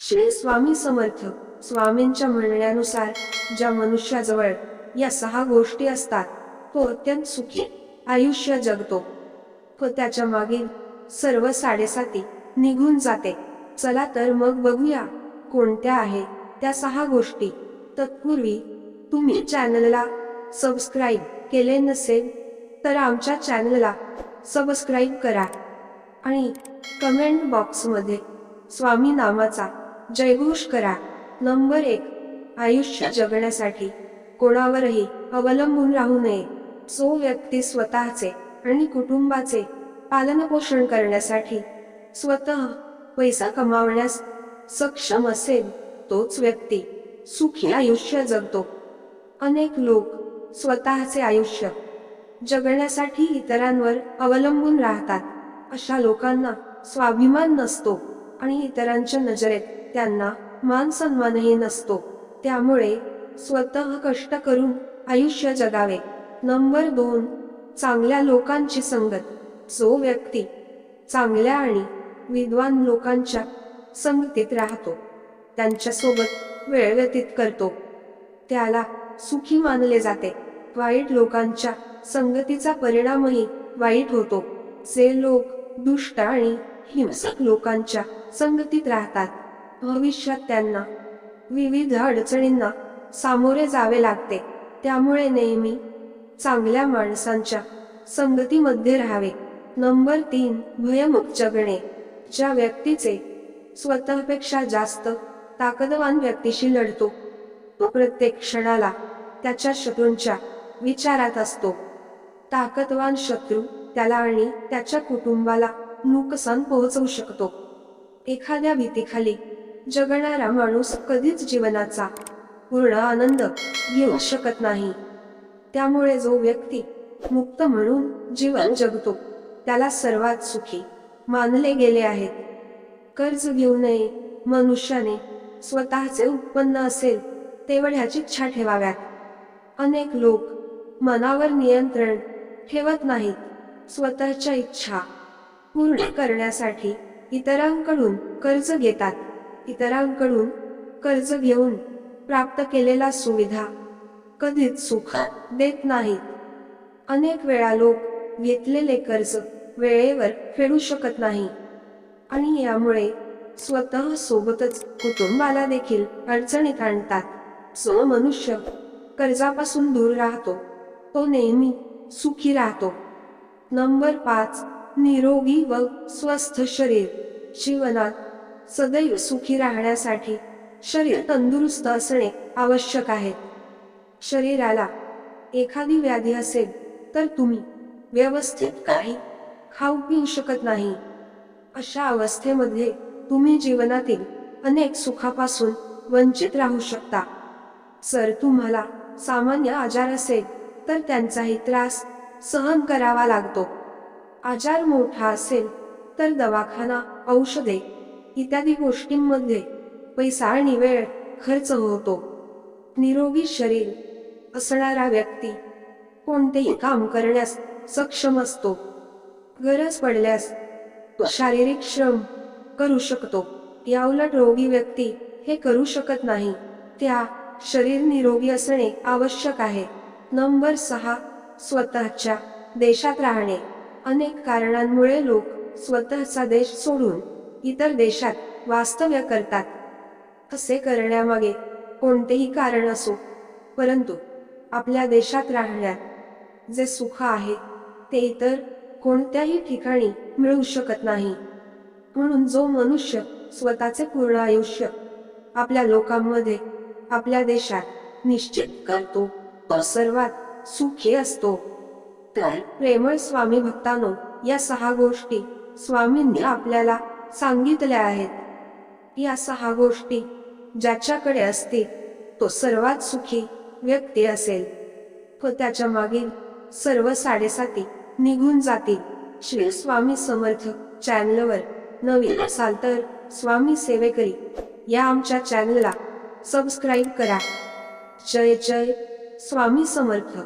श्री स्वामी समर्थ स्वामींच्या म्हणण्यानुसार ज्या मनुष्याजवळ या सहा गोष्टी असतात तो अत्यंत सुखी आयुष्य जगतो. व त्याच्या मागील सर्व साडेसाती निघून जाते. चला तर मग बघूया कोणत्या आहे त्या सहा गोष्टी. तत्पूर्वी तुम्ही चॅनलला सबस्क्राईब केले नसेल तर आमच्या चॅनलला सबस्क्राईब करा आणि कमेंट बॉक्समध्ये स्वामी नामाचा जयघोष करा. नंबर एक आयुष्य जगण्यासाठी कोणावरही अवलंबून राहू नये. जो व्यक्ती स्वतःचे आणि कुटुंबाचे पालनपोषण करण्यासाठी स्वतः पैसा कमावण्यास सक्षम असेल तोच व्यक्ती सुखी आयुष्य जगतो. अनेक लोक स्वतःचे आयुष्य जगण्यासाठी इतरांवर अवलंबून राहतात. अशा लोकांना स्वाभिमान नसतो आणि इतरांच्या नजरेत त्यांना मान सन्मानही नसतो. त्यामुळे स्वतः कष्ट करून आयुष्य जगावे. नंबर दोन चांगल्या लोकांची संगत. जो व्यक्ती चांगल्या आणि विद्वान लोकांच्या संगतीत राहतो त्यांच्यासोबत वेळ व्यतीत करतो. त्याला सुखी मानले जाते. वाईट लोकांच्या संगतीचा परिणामही वाईट होतो. जे लोक दुष्ट आणि हिंसक लोकांच्या संगतीत राहतात भविष्यात त्यांना विविध अडचणींना सामोरे जावे लागते. त्यामुळे नेहमी चांगल्या माणसांच्या संगतीमध्ये राहावे. नंबर तीन भयम जगणे ज्या व्यक्तीचे स्वतःपेक्षा जास्त ताकदवान व्यक्तीशी लढतो तो प्रत्येक क्षणाला त्याच्या शत्रूंच्या विचारात असतो. ताकदवान शत्रू त्याला आणि त्याच्या कुटुंबाला नुकसान पोहोचवू शकतो. एखाद्या भीतीखाली जगणारा माणूस कधीच जीवनाचा पूर्ण आनंद घेऊ शकत नाही. त्यामुळे जो व्यक्ती मुक्त म्हणून जीवन जगतो त्याला सर्वात सुखी मानले गेले आहेत. कर्ज घेऊ नये मनुष्याने स्वतःचे उत्पन्न असेल तेवढ्याची इच्छा ठेवाव्यात. अनेक लोक मनावर नियंत्रण ठेवत नाहीत स्वतःच्या इच्छा पूर्ण करण्यासाठी इतरांकडून कर्ज घेतात. इतरांकडून कर्ज घेऊन प्राप्त केलेला सुविधा कधीच सुख देत नाहीत. अनेक वेळा लोक घेतलेले कर्ज वेळेवर फेडू शकत नाही आणि यामुळे स्वतः सोबतच कुटुंबाला देखील अडचणीत आणतात. जो मनुष्य कर्जापासून दूर राहतो तो नेहमी सुखी राहतो. नंबर पाच निरोगी व स्वस्थ शरीर. जीवनात सदैव सुखी राहण्यासाठी शरीर तंदुरुस्त असणे आवश्यक आहे. शरीराला एखादी व्याधी असेल तर तुम्ही व्यवस्थित काही खाऊ पिऊ शकत नाही. अशा अवस्थेमध्ये तुम्ही जीवनातील अनेक सुखापासून वंचित राहू शकता. जर तुम्हाला सामान्य आजार असेल तर त्यांचाही त्रास सहन करावा लागतो. आजार मोठा असेल तर दवाखाना औषधे इत्यादी गोष्टींमध्ये पैसा आणि वेळ खर्च होतो. निरोगी शरीर असणारा व्यक्ती कोणतेही काम करण्यास सक्षम असतो. गरज पडल्यास तो शारीरिक श्रम करू शकतो. याउलट रोगी व्यक्ती हे करू शकत नाही. त्या शरीर निरोगी असणे आवश्यक आहे. नंबर सहा स्वतःच्या देशात राहणे. अनेक कारणांमुळे लोक स्वतःचा देश सोडून इतर देशात वास्तव्य करतात. असे करण्यामागे कोणतेही कारण असो परंतु आपल्या देशात राहण्यात जे सुख आहे ते इतर कोणत्याही ठिकाणी मिळू शकत नाही. म्हणून जो मनुष्य स्वतःचे पूर्ण आयुष्य आपल्या लोकांमध्ये आपल्या देशात निश्चित करतो तो सर्वात सुखी असतो. तर प्रेमळ स्वामी भक्तानो या सहा गोष्टी स्वामींनी आपल्याला सांगितल्या आहेत. या सहा गोष्टी ज्याच्याकडे असतील तो सर्वात सुखी व्यक्ती असेल. व त्याच्या मागील सर्व साडेसाती निघून जातील. श्री स्वामी समर्थ चॅनलवर नवीन असाल तर स्वामी सेवेकरी या आमच्या चॅनलला सबस्क्राईब करा. जय जय स्वामी समर्थ.